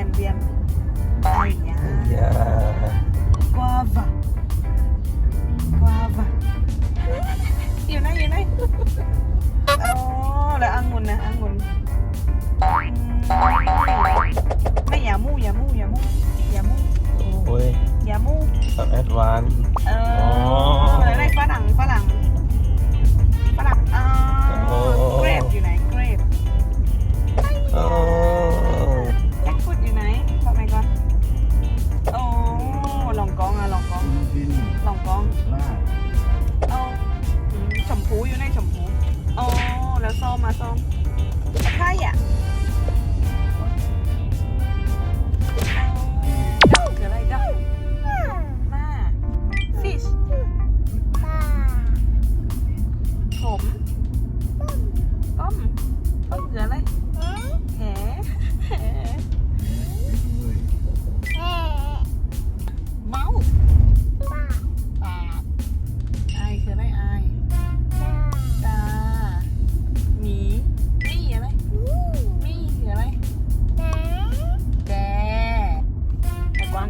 ยนอยู่ไหนเรียนเรียนไอ้ยาอย่า guava guava อยู่ไหนอยู่ไหนอ๋อแล้วองุ่นนะองุ่นอืมไม่อย่ามู่อย่ามู่อย่ามู่อย่ามู่โอ้ยอย่ามู่แบบแอดวานซ์เออ๋อออะไรฝรั่ง แ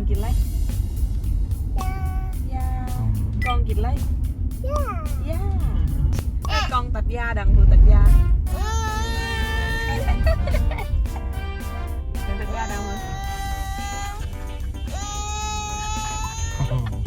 กินไรหากองกินไรยาไอ้กองตัดหญ้าดังผู้ตัดหญ้าตัดหญ้าดังเลย